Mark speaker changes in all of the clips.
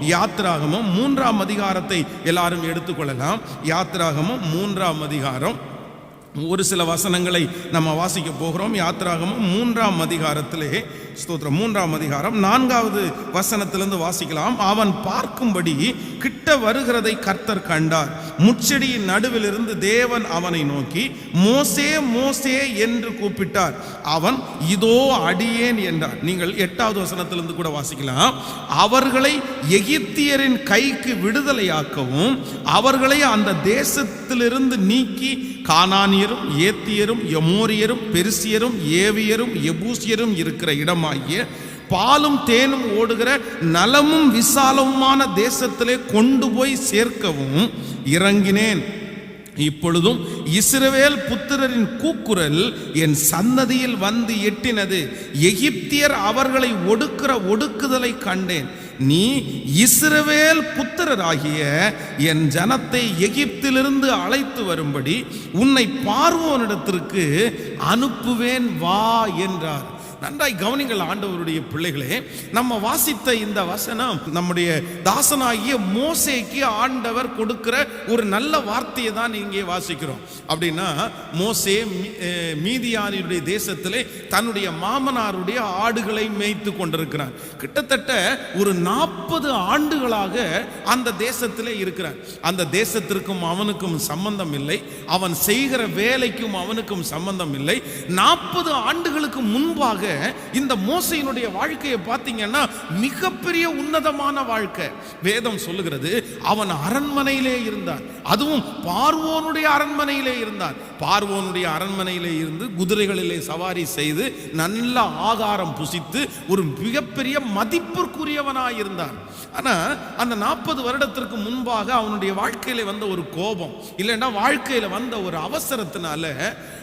Speaker 1: யாத்திராகமம் மூன்றாம் அதிகாரத்தை எல்லாரும் எடுத்துக்கொள்ளலாம். யாத்திராகமம் மூன்றாம் அதிகாரம். ஒரு சில வசனங்களை நம்ம வாசிக்க போகிறோம். யாத்ராகமும் மூன்றாம் அதிகாரத்திலே ஸ்தோத்திரம். மூன்றாம் அதிகாரம் நான்காவது வசனத்திலிருந்து வாசிக்கலாம். அவன் பார்க்கும்படி கிட்ட வருகிறதை கர்த்தர் கண்டார். முச்செடியின் நடுவிலிருந்து தேவன் அவனை நோக்கி மோசே மோசே என்று கூப்பிட்டார். அவன் இதோ அடியேன் என்றார். நீங்கள் எட்டாவது வசனத்திலிருந்து கூட வாசிக்கலாம். அவர்களை எகிப்தியரின் கைக்கு விடுதலையாக்கவும் அவர்களை அந்த தேசத்திலிருந்து நீக்கி கானானியரும் ஏத்தியரும் எமோரியரும் பெருசியரும் ஏவியரும் எபூசியரும் இருக்கிற இடமாகிய பாலும் தேனும் ஓடுகிற நலமும் விசாலமுமான தேசத்திலே கொண்டு போய் சேர்க்கவும் இறங்கினேன். இப்பொழுதும் இஸ்ரவேல் புத்திரரின் கூக்குரல் என் சந்ததியில் வந்து எட்டினது. எகிப்தியர் அவர்களை ஒடுக்கிற ஒடுக்குதலை கண்டேன். நீ இஸ்ரவேல் புத்திரராகிய என் ஜனத்தை எகிப்திலிருந்து அழைத்து வரும்படி உன்னை பார்வோனிடத்திற்கு அனுப்புவேன் வா என்றார். நன்றாய் கவனிங்கள் ஆண்டவருடைய பிள்ளைகளே. நம்ம வாசித்த இந்த வசனம் நம்முடைய தாசனாகிய மோசேக்கு ஆண்டவர் கொடுக்கிற ஒரு நல்ல வார்த்தையை தான் இங்கே வாசிக்கிறோம். அப்படின்னா மோசே மீ- மீதியானியுடைய தேசத்திலே தன்னுடைய மாமனாருடைய ஆடுகளை மேய்த்து கொண்டிருக்கிறார். கிட்டத்தட்ட ஒரு நாற்பது ஆண்டுகளாக அந்த தேசத்திலே இருக்கிறார். அந்த தேசத்திற்கும் அவனுக்கும் சம்பந்தம் இல்லை. அவன் செய்கிற வேலைக்கும் அவனுக்கும் சம்பந்தம் இல்லை. நாற்பது ஆண்டுகளுக்கு முன்பாக இந்த மோசையினுடைய வாழ்க்கையை பார்த்தீங்கன்னா மிகப்பெரிய உன்னதமான வாழ்க்கை. வேதம் சொல்லுகிறது அவன் அரண்மனையிலே இருந்தான். அதுவும் பார்வோனுடைய அரண்மனையிலே இருந்தான். பார்வோனுடைய அரண்மனையிலே இருந்து குதிரைகளிலே சவாரி செய்து நல்ல ஆகாரம் புசித்து ஒரு மிகப்பெரிய மதிப்பிற்குரியவனாக இருந்தான். ஆனா அந்த நாற்பது வருடத்திற்கு முன்பாக அவனுடைய வாழ்க்கையில வந்த ஒரு கோபம் இல்லைன்னா வாழ்க்கையில வந்த ஒரு அவசரத்தினால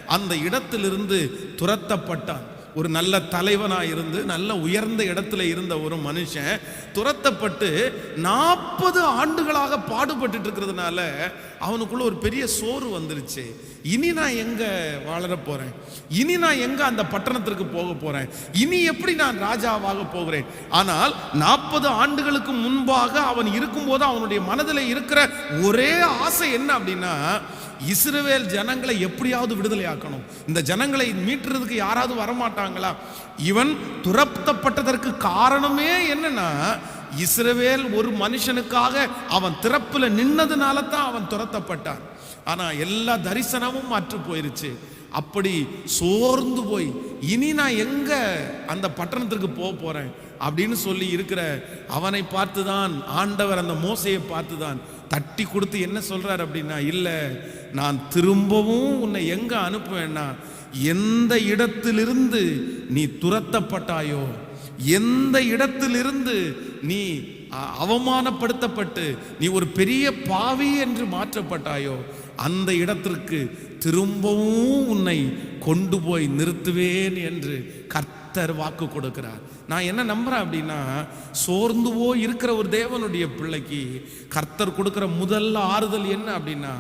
Speaker 1: அந்த இடத்திலிருந்து துரத்தப்பட்டான். ஒரு நல்ல தலைவனாக இருந்து நல்ல உயர்ந்த இடத்துல இருந்த ஒரு மனுஷன் துரத்தப்பட்டு நாற்பது ஆண்டுகளாக பாடுபட்டுட்டு இருக்கிறதுனால அவனுக்குள்ள ஒரு பெரிய சோறு வந்துருச்சு. இனி நான் எங்க வாழற போறேன்? இனி நான் எங்க அந்த பட்டணத்திற்கு போக போறேன்? இனி எப்படி நான் ராஜாவாக போகிறேன்? ஆனால் நாற்பது ஆண்டுகளுக்கு முன்பாக அவன் இருக்கும்போது அவனுடைய மனதில் இருக்கிற ஒரே ஆசை என்ன அப்படின்னா இஸ்ரவேல் ஜனங்களை எப்படியாவது விடுதலை ஆக்கணும் இந்த ஜனங்களை மீட்டுறதுக்கு யாராவது வரமாட்டாங்களா இவன் துரத்தப்பட்டதற்கு காரணமே என்னன்னா இஸ்ரவேல் ஒரு மனுஷனுக்காக அவன் திறப்புல நின்னதுனால தான் அவன் துரத்தப்பட்டான். ஆனா எல்லா தரிசனமும் மாற்று போயிருச்சு. அப்படி சோர்ந்து போய் இனி நான் எங்க அந்த பட்டணத்திற்கு போக போறேன்? அப்படின்னு சொல்லி இருக்கிற அவனை பார்த்து தான் ஆண்டவர் அந்த மோசையை பார்த்து தான் தட்டி கொடுத்து என்ன சொல்கிறார் அப்படின்னா இல்லை நான் திரும்பவும் உன்னை எங்கே அனுப்புவேன்னா எந்த இடத்திலிருந்து நீ துரத்தப்பட்டாயோ எந்த இடத்திலிருந்து நீ அவமானப்படுத்தப்பட்டு நீ ஒரு பெரிய பாவி என்று மாற்றப்பட்டாயோ அந்த இடத்திற்கு திரும்பவும் உன்னை கொண்டு போய் நிறுத்துவேன் என்று கர்த்தர் வாக்கு கொடுக்கிறார். நான் என்ன நம்புறேன் அப்படின்னா சோர்ந்துவோ இருக்கிற ஒரு தேவனுடைய பிள்ளைக்கு கர்த்தர் கொடுக்குற முதல் ஆறுதல் என்ன அப்படின்னா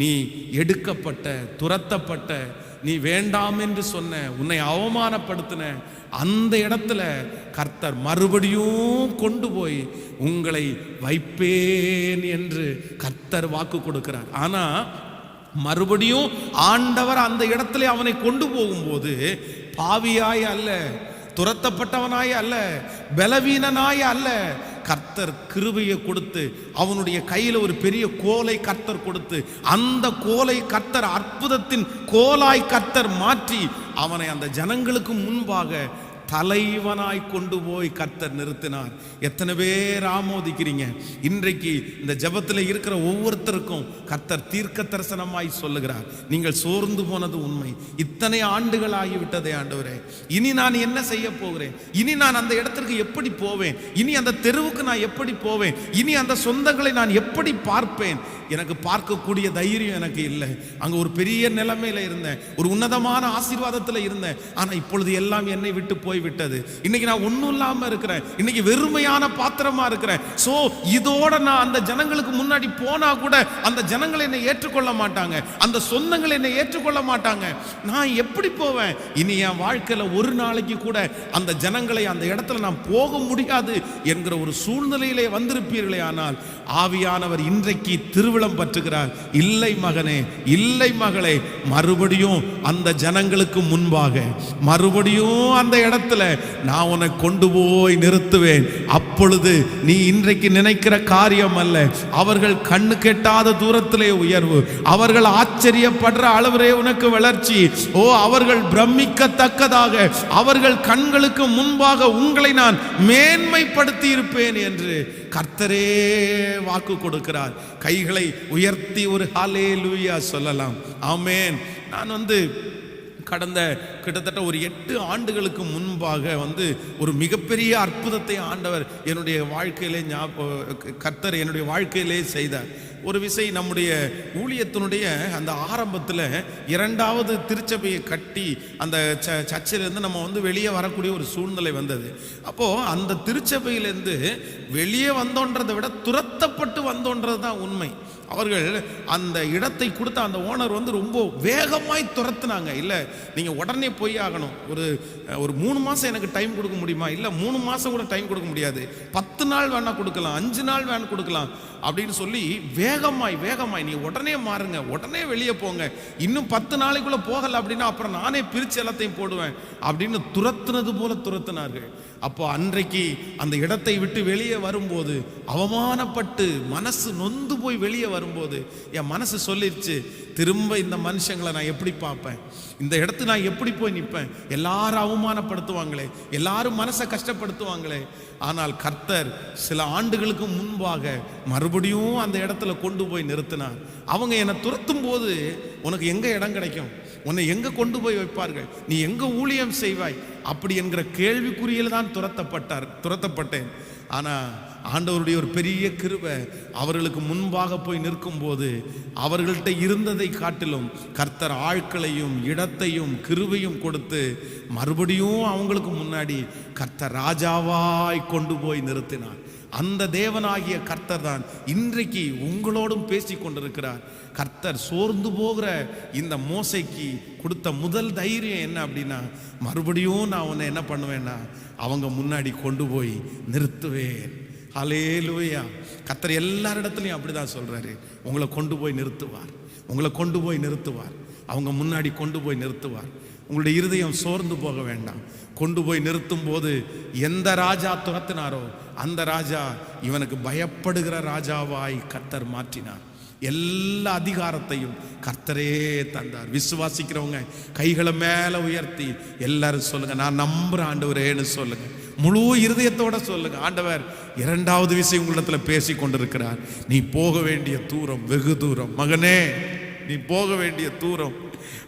Speaker 1: நீ எடுக்கப்பட்ட துரத்தப்பட்ட நீ வேண்டாம் என்று சொன்ன உன்னை அவமானப்படுத்தின அந்த இடத்துல கர்த்தர் மறுபடியும் கொண்டு போய் உங்களை வைப்பேன் என்று கர்த்தர் வாக்கு கொடுக்கிறார். ஆனா மறுபடியும் ஆண்டவர் அந்த இடத்துல அவனை கொண்டு போகும்போது பாவியாய் அல்ல துரத்தப்பட்டவனாய் அல்ல பலவீனனாய் அல்ல. கர்த்தர் கிருபையை கொடுத்து அவனுடைய கையில் ஒரு பெரிய கோலை கர்த்தர் கொடுத்து அந்த கோலை கர்த்தர் அற்புதத்தின் கோலாய் கர்த்தர் மாற்றி அவனை அந்த ஜனங்களுக்கு முன்பாக தலைவனாய் கொண்டு போய் கர்த்தர் நிறுத்தினார். எத்தனை பேர் ஆமோதிக்கிறீங்க? இன்றைக்கு இந்த ஜெபத்தில் இருக்கிற ஒவ்வொருத்தருக்கும் கர்த்தர் தீர்க்க தரிசனமாய் சொல்லுகிறார். நீங்கள் சோர்ந்து போனது உண்மை. இத்தனை ஆண்டுகள் ஆகிவிட்டதே ஆண்டவரே. இனி நான் என்ன செய்ய போகிறேன்? இனி நான் அந்த இடத்திற்கு எப்படி போவேன்? இனி அந்த தெருவுக்கு நான் எப்படி போவேன்? இனி அந்த சொந்தங்களை நான் எப்படி பார்ப்பேன்? எனக்கு பார்க்கக்கூடிய தைரியம் எனக்கு இல்லை. அங்கே ஒரு பெரிய நிலைமையில் இருந்தேன். ஒரு உன்னதமான ஆசீர்வாதத்தில் இருந்தேன். ஆனால் இப்பொழுது எல்லாம் என்னை விட்டு போய் போய்விட்டது. இன்னைக்கு நான் ஒன்றும் இல்லாமல் இருக்கிறேன். இன்னைக்கு வெறுமையான பாத்திரமா இருக்கிறேன். ஸோ இதோட நான் அந்த ஜனங்களுக்கு முன்னாடி போனா கூட அந்த ஜனங்கள் என்னை ஏற்றுக்கொள்ள மாட்டாங்க. அந்த சொந்தங்கள் என்னை ஏற்றுக்கொள்ள மாட்டாங்க. நான் எப்படி போவேன்? இனி என் வாழ்க்கையில ஒரு நாளைக்கு கூட அந்த ஜனங்களை அந்த இடத்துல நான் போக முடியாது என்கிற ஒரு சூழ்நிலையிலே வந்திருப்பீர்களே ஆனால் ஆவியானவர் இன்றைக்கு திருவிழம் பற்றுகிறார். இல்லை மகனே இல்லை மகளே மறுபடியும் அந்த ஜனங்களுக்கு முன்பாக மறுபடியும் அந்த இடத்துல நான் உன்னை கொண்டு போய் நிறுத்துவேன். அப்பொழுது நீ இன்றைக்கு நினைக்கிற காரியம் அல்ல. அவர்கள் கண்ணு கெட்டாத தூரத்திலே உயர்வு. அவர்கள் ஆச்சரியப்படுற அளவிலே உனக்கு வளர்ச்சி. ஓ அவர்கள் பிரமிக்கத்தக்கதாக. அவர்கள் கண்களுக்கு முன்பாக உங்களை நான் மேன்மைப்படுத்தி இருப்பேன் என்று கர்த்தரே வாக்கு கொடுக்கிறார். கைகளை உயர்த்தி ஒரு ஹாலே லூயா சொல்லலாம். ஆமேன். நான் வந்து கடந்த கிட்டத்தட்ட ஒரு எட்டு ஆண்டுகளுக்கு முன்பாக வந்து ஒரு மிகப்பெரிய அற்புதத்தை ஆண்டவர் என்னுடைய வாழ்க்கையிலே கர்த்தர் என்னுடைய வாழ்க்கையிலே செய்தார். ஒரு விசை நம்முடைய ஊழியத்தினுடைய அந்த ஆரம்பத்தில் இரண்டாவது திருச்சபையை கட்டி அந்த ச சர்ச்சிலேருந்து நம்ம வந்து வெளியே வரக்கூடிய ஒரு சூழ்நிலை வந்தது. அப்போது அந்த திருச்சபையிலேருந்து வெளியே வந்தோன்றதை விட துரத்தப்பட்டு வந்தோன்றது தான் உண்மை. அவர்கள் அந்த இடத்தை கொடுத்த அந்த ஓனர் வந்து ரொம்ப வேகமாய் துரத்துனாங்க. இல்லை நீங்கள் உடனே போய் ஆகணும். ஒரு ஒரு மூணு மாதம் எனக்கு டைம் கொடுக்க முடியுமா? இல்லை மூணு மாதம் கூட டைம் கொடுக்க முடியாது. பத்து நாள் வேணால் கொடுக்கலாம் அஞ்சு நாள் வேணால் கொடுக்கலாம் அப்படின்னு சொல்லி வேகமாய் வேகமாய் நீ உடனே மாறுங்க உடனே வெளியே போங்க. இன்னும் பத்து நாளைக்குள்ளே போகலை அப்படின்னா அப்புறம் நானே பிரித்து எல்லாத்தையும் போடுவேன். அப்படின்னு துரத்துனது போல துரத்துனார்கள். அப்போ அன்றைக்கு அந்த இடத்தை விட்டு வெளியே வரும்போது அவமானப்பட்டு மனசு நொந்து போய் வெளியே வரும்போது என் மனசு சொல்லிருச்சு திரும்ப இந்த மனுஷங்களை நான் எப்படி பார்ப்பேன்? இந்த இடத்து நான் எப்படி போய் நிற்பேன்? எல்லாரும் அவமானப்படுத்துவாங்களே எல்லாரும் மனசை கஷ்டப்படுத்துவாங்களே. ஆனால் கர்த்தர் சில ஆண்டுகளுக்கு முன்பாக மறுபடியும் அந்த இடத்துல கொண்டு போய் நிறுத்தினார். அவங்க என்னை துரத்தும் போது உனக்கு எங்க இடம் கிடைக்கும்? உன்னை எங்க கொண்டு போய் வைப்பார்கள்? நீ எங்க ஊழியம் செய்வாய்? அப்படி என்கிற கேள்விக்குறியில் தான் துரத்தப்பட்டார் துரத்தப்பட்டேன். ஆனா ஆண்டவருடைய ஒரு பெரிய கிருபை அவர்களுக்கு முன்பாக போய் நிற்கும்போது அவர்கள்ட்ட இருந்ததை காட்டிலும் கர்த்தர் ஆட்களையும் இடத்தையும் கிருவையும் கொடுத்து மறுபடியும் அவங்களுக்கு முன்னாடி கர்த்தர் ராஜாவாய் கொண்டு போய் நிறுத்தினார். அந்த தேவனாகிய கர்த்தர் தான் இன்றைக்கு உங்களோடும் பேசி கொண்டிருக்கிறார். கர்த்தர் சோர்ந்து போகிற இந்த மோசைக்கு கொடுத்த முதல் தைரியம் என்ன அப்படின்னா மறுபடியும் நான் உன்னை என்ன பண்ணுவேன்னா அவங்க முன்னாடி கொண்டு போய் நிறுத்துவேன். அலேலுவையா கத்தர் எல்லாரிடத்துலையும் அப்படிதான் சொல்கிறாரு உங்களை கொண்டு போய் நிறுத்துவார். உங்களை கொண்டு போய் நிறுத்துவார். அவங்க முன்னாடி கொண்டு போய் நிறுத்துவார். உங்களுடைய இருதயம் சோர்ந்து போக வேண்டாம். கொண்டு போய் நிறுத்தும் போது எந்த ராஜா துரத்தினாரோ அந்த ராஜா இவனுக்கு பயப்படுகிற ராஜாவாய் கத்தர் மாற்றினார். எல்லா அதிகாரத்தையும் கர்த்தரே தந்தார். விசுவாசிக்கிறவங்க கைகளை மேலே உயர்த்தி எல்லாரும் சொல்லுங்க நான் நம்புற ஆண்டவரேன்னு சொல்லுங்க. முழு இருதயத்தோட சொல்லுங்க. ஆண்டவர் இரண்டாவது விஷயம் உங்களிடத்துல பேசி கொண்டிருக்கிறார். நீ போக வேண்டிய தூரம் வெகு தூரம். மகனே நீ போக வேண்டிய தூரம்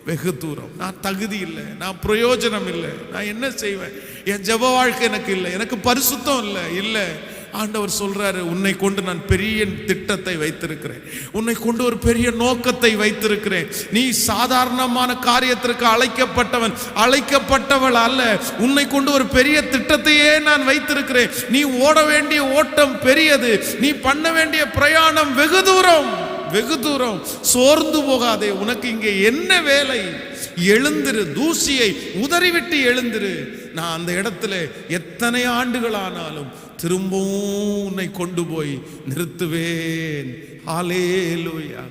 Speaker 1: வெகு தூரம். நான் தகுதி இல்லை நான் பிரயோஜனம் இல்லை நான் என்ன செய்வேன்? என் ஜப வாழ்க்கை எனக்கு இல்லை எனக்கு பரிசுத்தம் இல்லை இல்லை. ஆண்டவர் சொல்றாரு உன்னை கொண்டு நான் பெரிய திட்டத்தை வைத்திருக்கிறேன். உன்னை கொண்டு ஒரு பெரிய நோக்கத்தை வைத்திருக்கிறேன். நீ சாதாரணமான காரியத்திற்கு அழைக்கப்பட்டவன் அழைக்கப்பட்டவள் அல்ல. உன்னை கொண்டு ஒரு பெரிய திட்டத்தையே நான் வைத்திருக்கிறேன். நீ ஓட வேண்டிய ஓட்டம் பெரியது. நீ பண்ண வேண்டிய பிரயாணம் வெகு தூரம். வெகு தூரம் சோர்ந்து போகாதே உனக்கு இங்கே என்ன வேலை? எழுந்திரு தூசியை உதறிவிட்டு எழுந்திரு. நான் அந்த இடத்துல எத்தனை ஆண்டுகள் ஆனாலும் திரும்பவும் உன்னை கொண்டு போய் நிறுத்துவேன். ஹalleluya.